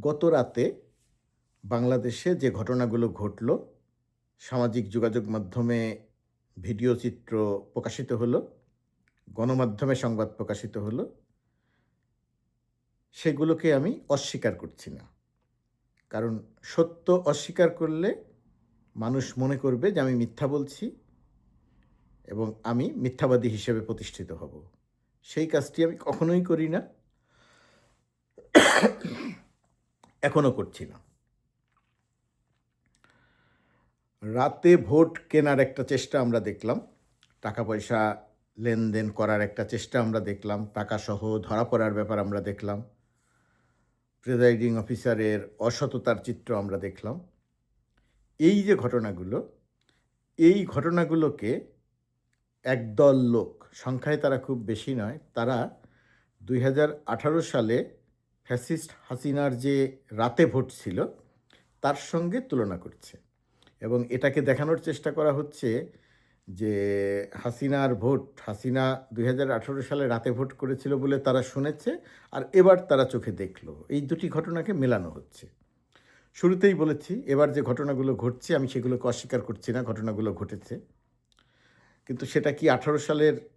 গত রাতে বাংলাদেশে যে ঘটনাগুলো ঘটল, সামাজিক যোগাযোগ মাধ্যমে ভিডিও চিত্র প্রকাশিত হলো, গণমাধ্যমে সংবাদ প্রকাশিত হলো, সেগুলোকে আমি অস্বীকার করছি না। কারণ সত্য অস্বীকার করলে মানুষ মনে করবে যে আমি মিথ্যা বলছি এবং আমি মিথ্যাবাদী হিসেবে প্রতিষ্ঠিত হব। সেই কাজটি আমি কখনোই করি না। এখনও করছি না। রাতে ভোট কেনার একটা চেষ্টা আমরা দেখলাম। টাকা পয়সা লেনদেন করার একটা চেষ্টা আমরা দেখলাম। টাকা সহ ধরা পড়ার ব্যাপার আমরা দেখলাম। প্রিজাইডিং অফিসারের অসততার চিত্র আমরা দেখলাম। এই যে ঘটনাগুলো, এই ঘটনাগুলোকে একদল লোক, সংখ্যায় তারা খুব বেশি নয়, তারা দুই হাজার আঠারো সালে ফ্যাসিস্ট হাসিনার যে রাতে ভোট ছিল, তার সঙ্গে তুলনা করছে। এবং এটাকে দেখানোর চেষ্টা করা হচ্ছে যে হাসিনার ভোট, হাসিনা দুই হাজার আঠেরো সালে রাতে ভোট করেছিল বলে তারা শুনেছে আর এবার তারা চোখে দেখল। এই দুটি ঘটনাকে মেলানো হচ্ছে। শুরুতেই বলেছি, এবার যে ঘটনাগুলো ঘটছে, আমি সেগুলোকে অস্বীকার করছি না, ঘটনাগুলো ঘটেছে। কিন্তু সেটা কি আঠারো সালের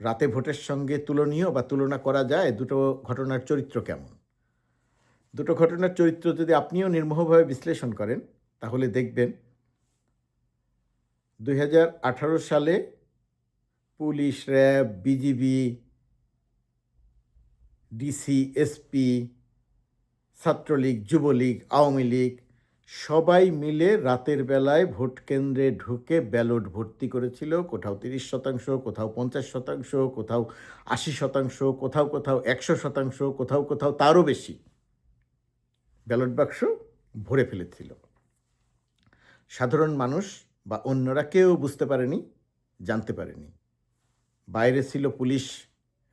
রাতে ভোটের সঙ্গে তুলনীয় বা তুলনা করা যায়, দুটো ঘটনার চরিত্র কেমন? দুটো ঘটনার চরিত্র যদি আপনিও নির্মোহভাবে বিশ্লেষণ করেন, তাহলে দেখবেন দু হাজার আঠারো সালে police, RAB, BGB, DC, SP, Chhatra League, Jubo League, Awami League সবাই মিলে রাতের বেলায় ভোট কেন্দ্রে ঢুকে ব্যালট ভর্তি করেছিল। কোথাও তিরিশ শতাংশ, কোথাও পঞ্চাশ শতাংশ, কোথাও আশি শতাংশ, কোথাও কোথাও একশো শতাংশ, কোথাও কোথাও তারও বেশি ব্যালট বাক্স ভরে ফেলেছিল। সাধারণ মানুষ বা অন্যরা কেউ বুঝতে পারেনি, জানতে পারেনি। বাইরে ছিল পুলিশ,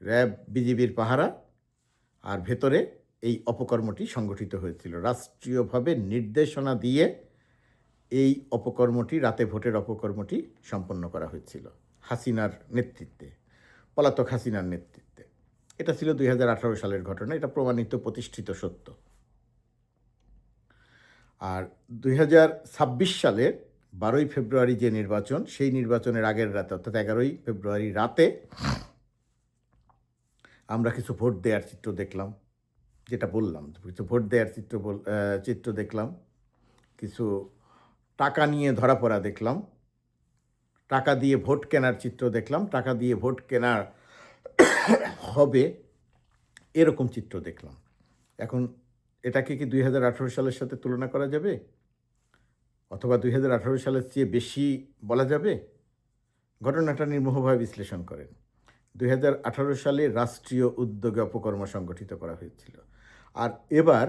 র্যাব, বিজিবির পাহারা, আর ভেতরে এই অপকর্মটি সংগঠিত হয়েছিল। রাষ্ট্রীয়ভাবে নির্দেশনা দিয়ে এই অপকর্মটি, রাতে ভোটের অপকর্মটি সম্পন্ন করা হয়েছিল হাসিনার নেতৃত্বে, পলাতক হাসিনার নেতৃত্বে। এটা ছিল দুই হাজার আঠারো সালের ঘটনা, এটা প্রমাণিত প্রতিষ্ঠিত সত্য। আর দুই সালে বারোই ফেব্রুয়ারি যে নির্বাচন, সেই নির্বাচনের আগের রাতে, অর্থাৎ এগারোই ফেব্রুয়ারি রাতে আমরা কিছু ভোট দেওয়ার চিত্র দেখলাম। যেটা বললাম কিছু ভোট দেওয়ার চিত্র বল চিত্র দেখলাম, কিছু টাকা নিয়ে ধরা পড়া দেখলাম, টাকা দিয়ে ভোট কেনার চিত্র দেখলাম, টাকা দিয়ে ভোট কেনার হবে এরকম চিত্র দেখলাম। এখন এটাকে কি দুই হাজার আঠেরো সালের সাথে তুলনা করা যাবে? অথবা দুই হাজার আঠেরো সালের চেয়ে বেশি বলা যাবে? ঘটনাটা নির্মোহভাবে বিশ্লেষণ করেন। দু হাজার আঠারো সালে রাষ্ট্রীয় উদ্যোগে অপকর্ম সংগঠিত করা হয়েছিল। আর এবার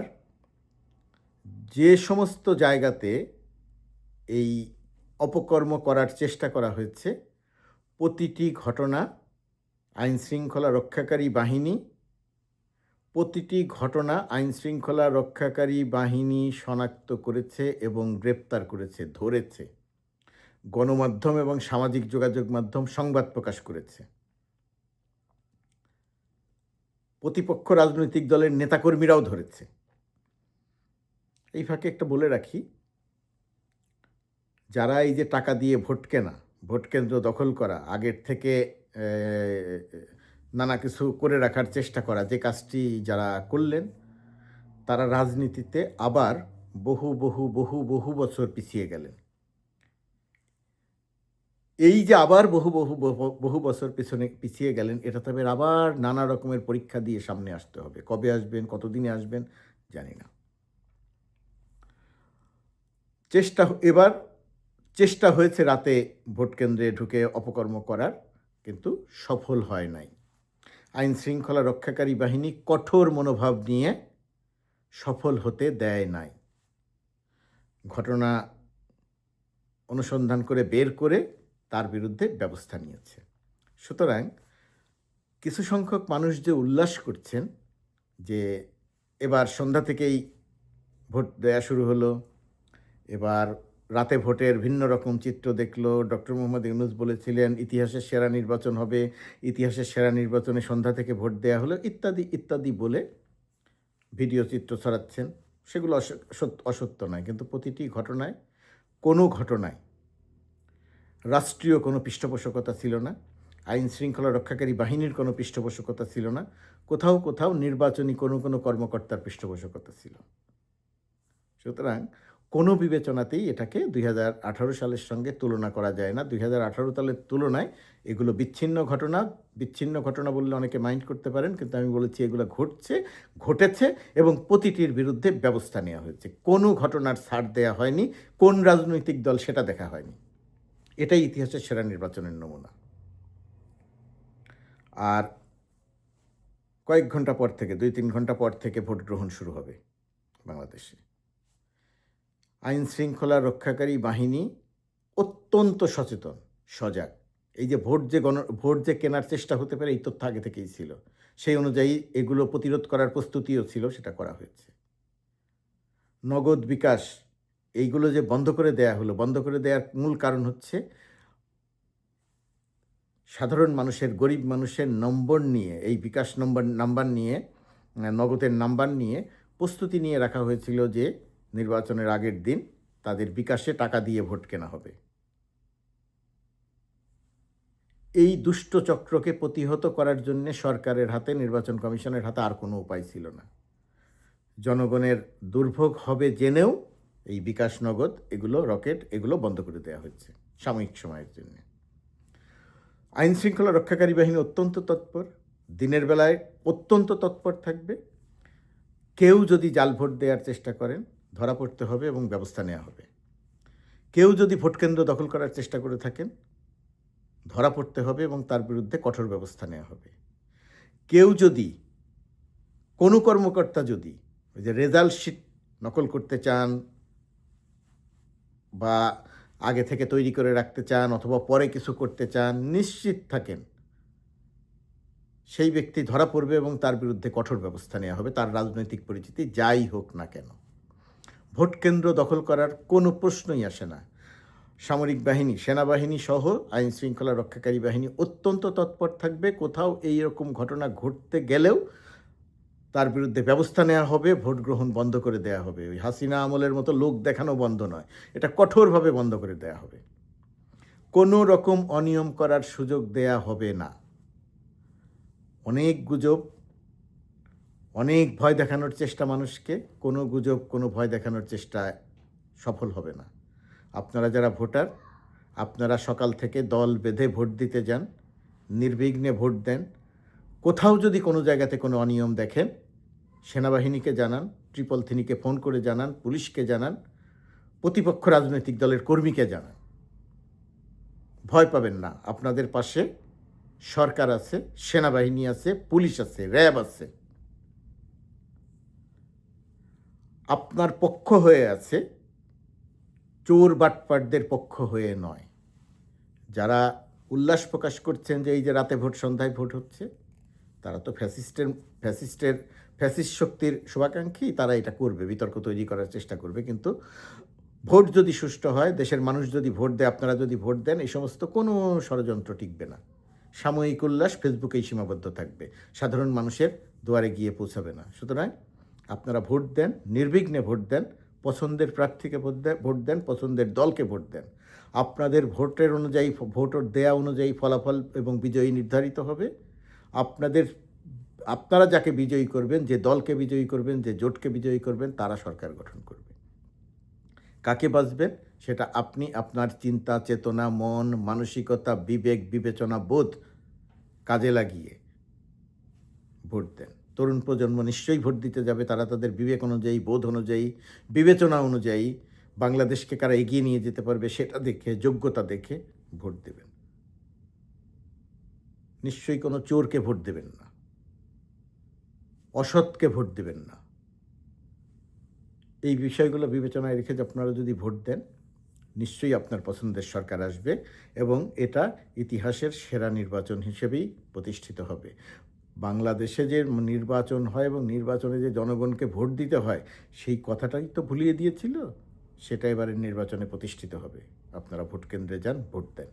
যে সমস্ত জায়গাতে এই অপকর্ম করার চেষ্টা করা হয়েছে, প্রতিটি ঘটনা আইন শৃঙ্খলা রক্ষাকারী বাহিনী, প্রতিটি ঘটনা আইন শৃঙ্খলা রক্ষাকারী বাহিনী শনাক্ত করেছে এবং গ্রেপ্তার করেছে, ধরেছে। গণমাধ্যম এবং সামাজিক যোগাযোগ মাধ্যম সংবাদ প্রকাশ করেছে। প্রতিপক্ষ রাজনৈতিক দলের নেতাকর্মীরাও ধরেছে। এই ফাঁকে একটা বলে রাখি, যারা এই যে টাকা দিয়ে ভোট কেনা, ভোট কেন্দ্র দখল করা, আগের থেকে নানা কিছু করে রাখার চেষ্টা করা, যে কাজটি যারা করলেন, তারা রাজনীতিতে আবার বহু বহু বহু বহু বছর পিছিয়ে গেলেন। এই যে আবার বহু বহু বহু বছর পিছনে পিছিয়ে গেলেন, এটা তবে আবার নানা রকমের পরীক্ষা দিয়ে সামনে আসতে হবে। কবে আসবেন, কতদিনে আসবেন, জানি না। চেষ্টা, এবার চেষ্টা হয়েছে রাতে ভোট কেন্দ্রে ঢুকে অপকর্ম করার, কিন্তু সফল হয় নাই। আইন শৃঙ্খলা রক্ষাকারী বাহিনী কঠোর মনোভাব নিয়ে সফল হতে দেয় নাই। ঘটনা অনুসন্ধান করে বের করে তার বিরুদ্ধে ব্যবস্থা নিয়েছে। সুতরাং কিছু সংখ্যক মানুষ যে উল্লাস করছেন যে এবার সন্ধ্যা থেকেই ভোট দেয়া শুরু হলো, এবার রাতে ভোটের ভিন্ন রকম চিত্র দেখল, ডক্টর মোহাম্মদ ইউনুস বলেছিলেন, ইতিহাসের সেরা নির্বাচন হবে, ইতিহাসের সেরা নির্বাচনে সন্ধ্যা থেকে ভোট দেয়া হলো, ইত্যাদি ইত্যাদি বলে ভিডিও চিত্র ছড়াচ্ছেন। সেগুলো অসত্য নয়, কিন্তু প্রতিটি ঘটনায়, কোনো ঘটনায় রাষ্ট্রীয় কোনো পৃষ্ঠপোষকতা ছিল না, আইন শৃঙ্খলা রক্ষাকারী বাহিনীর কোনো পৃষ্ঠপোষকতা ছিল না, কোথাও কোথাও নির্বাচনী কোনো কোনো কর্মকর্তার পৃষ্ঠপোষকতা ছিল। সুতরাং কোনো বিবেচনাতেই এটাকে দুই হাজার আঠারো সালের সঙ্গে তুলনা করা যায় না। দুই হাজার আঠারো সালের তুলনায় এগুলো বিচ্ছিন্ন ঘটনা বিচ্ছিন্ন ঘটনা বললে অনেকে মাইন্ড করতে পারেন, কিন্তু আমি বলেছি এগুলো ঘটছে, ঘটেছে এবং প্রতিটির বিরুদ্ধে ব্যবস্থা নেওয়া হয়েছে। কোনো ঘটনার ছাড় দেওয়া হয়নি, কোন রাজনৈতিক দল সেটা দেখা হয়নি। এটাই ইতিহাসের সেরা নির্বাচনের নমুনা। আর কয়েক ঘণ্টা পর থেকে, দুই তিন ঘণ্টা পর থেকে ভোট গ্রহণ শুরু হবে বাংলাদেশে। আইন শৃঙ্খলা রক্ষাকারী বাহিনী অত্যন্ত সচেতন, সজাগ। এই যে ভোট যে গণ, ভোট যে কেনার চেষ্টা হতে পারে, এই তথ্য আগে থেকেই ছিল। সেই অনুযায়ী এগুলো প্রতিরোধ করার প্রস্তুতিও ছিল, সেটা করা হয়েছে। নগদ বিকাশ এইগুলো যে বন্ধ করে দেয়া হলো, বন্ধ করে দেওয়ার মূল কারণ হচ্ছে সাধারণ মানুষের, গরিব মানুষের নম্বর নিয়ে, এই বিকাশ নম্বর, নাম্বার নিয়ে নগদের নাম্বার নিয়ে প্রস্তুতি নিয়ে রাখা হয়েছিল যে নির্বাচনের আগের দিন তাদের বিকাশে টাকা দিয়ে ভোট কেনা হবে। এই দুষ্ট চক্রকে প্রতিহত করার জন্য সরকারের হাতে, নির্বাচন কমিশনের হাতে আর কোনো উপায় ছিল না। জনগণের দুর্ভোগ হবে জেনেও এই বিকাশ নগদ, এগুলো রকেট, এগুলো বন্ধ করে দেওয়া হচ্ছে সাময়িক সময়ের জন্য। আইন শৃঙ্খলা রক্ষাকারী বাহিনী অত্যন্ত তৎপর, দিনের বেলায় অত্যন্ত তৎপর থাকবে। কেউ যদি জাল ভোট দেওয়ার চেষ্টা করেন, ধরা পড়তে হবে এবং ব্যবস্থা নেওয়া হবে। কেউ যদি ভোটকেন্দ্র দখল করার চেষ্টা করে থাকেন, ধরা পড়তে হবে এবং তার বিরুদ্ধে কঠোর ব্যবস্থা নেওয়া হবে। কেউ যদি, কোনো কর্মকর্তা যদি, ওই যে রেজাল্ট শিট নকল করতে চান বা আগে থেকে তৈরি করে রাখতে চান অথবা পরে কিছু করতে চান, নিশ্চিত থাকেন। সেই ব্যক্তি ধরা পড়বে এবং তার বিরুদ্ধে কঠোর ব্যবস্থা নেওয়া হবে, তার রাজনৈতিক পরিচিতি যাই হোক না কেন। ভোট কেন্দ্র দখল করার কোনো প্রশ্নই আসে না। সামরিক বাহিনী, সেনাবাহিনী সহ আইন শৃঙ্খলা রক্ষাকারী বাহিনী অত্যন্ত তৎপর থাকবে। কোথাও এই রকম ঘটনা ঘটতে গেলেও তার বিরুদ্ধে ব্যবস্থা নেওয়া হবে, ভোট গ্রহণ বন্ধ করে দেওয়া হবে। ওই হাসিনা আমলের মতো লোক দেখানো বন্ধ নয়, এটা কঠোরভাবে বন্ধ করে দেওয়া হবে। কোনো রকম অনিয়ম করার সুযোগ দেয়া হবে না। অনেক গুজব, অনেক ভয় দেখানোর চেষ্টা মানুষকে, কোনো গুজব, কোনো ভয় দেখানোর চেষ্টা সফল হবে না। আপনারা যারা ভোটার, আপনারা সকাল থেকে দল বেঁধে ভোট দিতে যান, নির্বিঘ্নে ভোট দেন। কোথাও যদি কোনো জায়গাতে কোনো অনিয়ম দেখেন সেনাবাহিনীকে জানান, ট্রিপল থিনিকে ফোন করে জানান, পুলিশকে জানান, প্রতিপক্ষ রাজনৈতিক দলের কর্মীকে জানান। ভয় পাবেন না, আপনাদের পাশে সরকার আছে, সেনাবাহিনী আছে, পুলিশ আছে, র্যাব আছে। আপনার পক্ষ হয়ে আছে, চোর বাটপাটদের পক্ষ হয়ে নয়। যারা উল্লাস প্রকাশ করছেন যে এই যে রাতে ভোট, সন্ধ্যায় ভোট হচ্ছে, তারা তো ফ্যাসিস্টের ফ্যাসিস্টের ফ্যাসিস্ট শক্তির শুভাকাঙ্ক্ষী, তারা এটা করবে, বিতর্ক তৈরি করার চেষ্টা করবে। কিন্তু ভোট যদি সুষ্ঠু হয়, দেশের মানুষ যদি ভোট দেয়, আপনারা যদি ভোট দেন, এই সমস্ত কোনো ষড়যন্ত্র টিকবে না। সাময়িক উল্লাস ফেসবুকেই সীমাবদ্ধ থাকবে। সাধারণ মানুষের দুয়ারে গিয়ে পৌঁছাবে না। সুতরাং আপনারা ভোট দেন, নির্বিঘ্নে ভোট দেন, পছন্দের প্রার্থীকে ভোট দেন ভোট দেন, পছন্দের দলকে ভোট দেন। আপনাদের ভোটের অনুযায়ী, ভোটের দেয়া অনুযায়ী ফলাফল এবং বিজয়ী নির্ধারিত হবে। আপনাদের আপনারা যাকে বিজয়ী করবেন, যে দলকে বিজয়ী করবেন, যে জোটকে বিজয়ী করবেন, তারা সরকার গঠন করবে। কাকে বাঁচবেন? সেটা আপনি, আপনার চিন্তা, চেতনা, মন, মানসিকতা, বিবেক, বিবেচনা, বোধ কাজে লাগিয়ে ভোট দেন। তরুণ প্রজন্ম নিশ্চয়ই ভোট দিতে যাবে, তারা তাদের বিবেক অনুযায়ী, বোধ অনুযায়ী, বিবেচনা অনুযায়ী বাংলাদেশকে কারা এগিয়ে নিয়ে যেতে পারবে, সেটা দেখে, যোগ্যতা দেখে ভোট দেবেন। নিশ্চয়ই কোনো চোরকে ভোট দেবেন না। অসৎকে ভোট দেবেন না। এই বিষয়গুলো বিবেচনায় রেখে আপনারা যদি ভোট দেন, নিশ্চয়ই আপনার পছন্দের সরকার আসবে এবং এটা ইতিহাসের সেরা নির্বাচন হিসেবেই প্রতিষ্ঠিত হবে। বাংলাদেশে যে নির্বাচন হয় এবং নির্বাচনে যে জনগণকে ভোট দিতে হয়, সেই কথাটাই তো ভুলিয়ে দিয়েছিল। সেটা এবারের নির্বাচনে প্রতিষ্ঠিত হবে। আপনারা ভোট কেন্দ্রে যান, ভোট দেন।